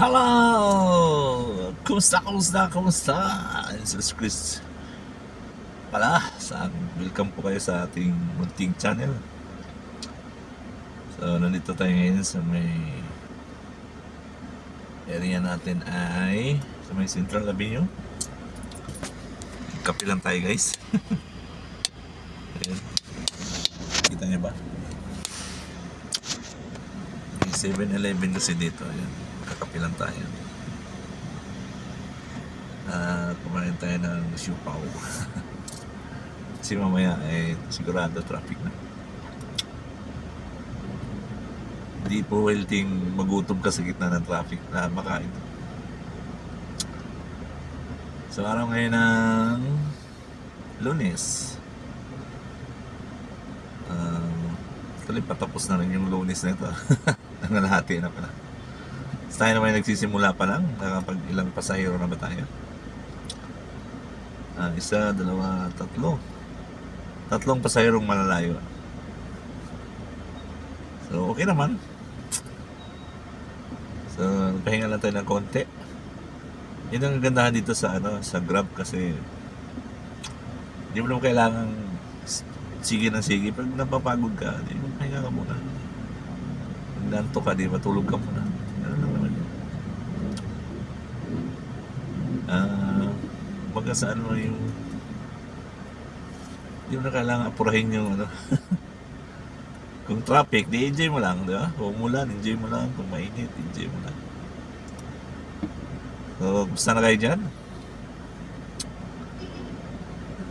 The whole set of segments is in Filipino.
Hello! Kumusta, kumusta, kumusta? Jesus Chris. Pala, sa welcome po kayo sa ating munting channel. So, nandito tayo ngayon sa may area natin ay sa may Central Avenue. Kape lang tayo guys. Kita niyo ba? May 7-Eleven kasi dito. Ayan. Lang tayo. At kumain tayo ng siupaw. kasi mamaya eh sigurado traffic na. Hindi po welting magutom ka sa gitna ng traffic na makain. So araw ngayon ng lunes. Um, tuloy patapos na rin yung lunes na ito. Nangalahati na pala. Tayo naman nagsisimula pa lang. Nakapag ilang pasahero na ba tayo? Ah, isa, dalawa, tatlo. Tatlong pasahirong malalayo. So, okay naman. So, pahinga lang tayo ng konti. Yun ang gandahan dito sa ano sa Grab kasi hindi mo naman kailangan sige ng sige. Pag napapagod ka, di mo pahinga ka muna. Nanto ka, di matulog ka muna. Ganun lang naman yun. Ah, baga sa ano yung mo na kailangan apurahin yung ano. Kung traffic, di enjoy mo lang, di ba? Kung umulan, enjoy mo lang. Kung mainit, enjoy mo lang. So, gusto na kayo dyan?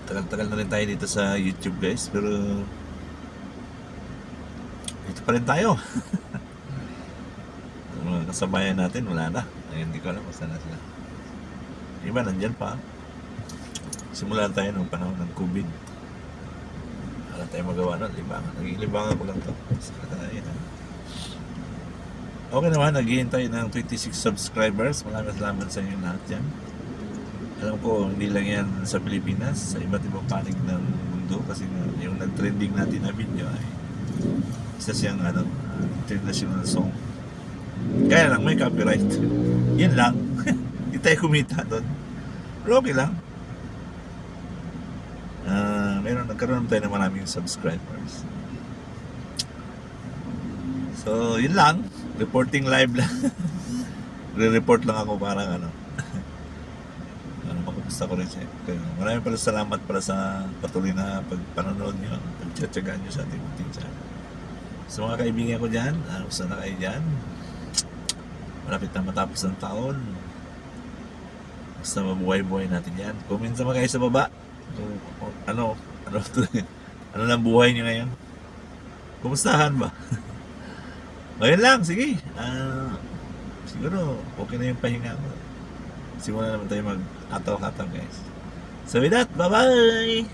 Tagal-tagal na rin tayo dito sa YouTube guys, pero dito pa rin tayo. Mga kasabayan natin, wala na. Ay, hindi ko alam kung saan na sila. Iba, nandyan pa. Simulan tayo nung panahon ng COVID. Wala tayo magawa nun, libangan. Naging libangan ko lang to. Sa katayin. Okay naman, naghihintay ng 26 subscribers. Maraming salamat sa inyo lahat yan. Alam ko, hindi lang yan sa Pilipinas, sa iba't ibang panig ng mundo. Kasi yung nag-trending natin na video ay isa siyang ano, international song. Kaya lang, may copyright. Yan lang. Hindi tayo kumita doon. Pero okay lang. Ah, meron, nagkaroon tayo ng maraming subscribers. So, yun lang. Reporting live lang. Re-report lang ako parang ano. ano, makapasta ko rin siya. Kaya, maraming pala salamat pala sa patuloy na pagpanonood nyo, pagtsatsagaan nyo sa ating munting channel. Sa mga kaibigan ko dyan, uh, gusto na kayo dyan. Malapit na matapos ng taon. Basta mabuhay-buhay natin yan. Comment naman kayo sa baba. Kung, ano, ano, ano lang buhay nyo ngayon. Kumustahan ba? Ngayon lang, sige. Ah, siguro, okay na yung pahinga ko. Simula naman tayo mag-ataw-hataw, guys. So with that, bye-bye!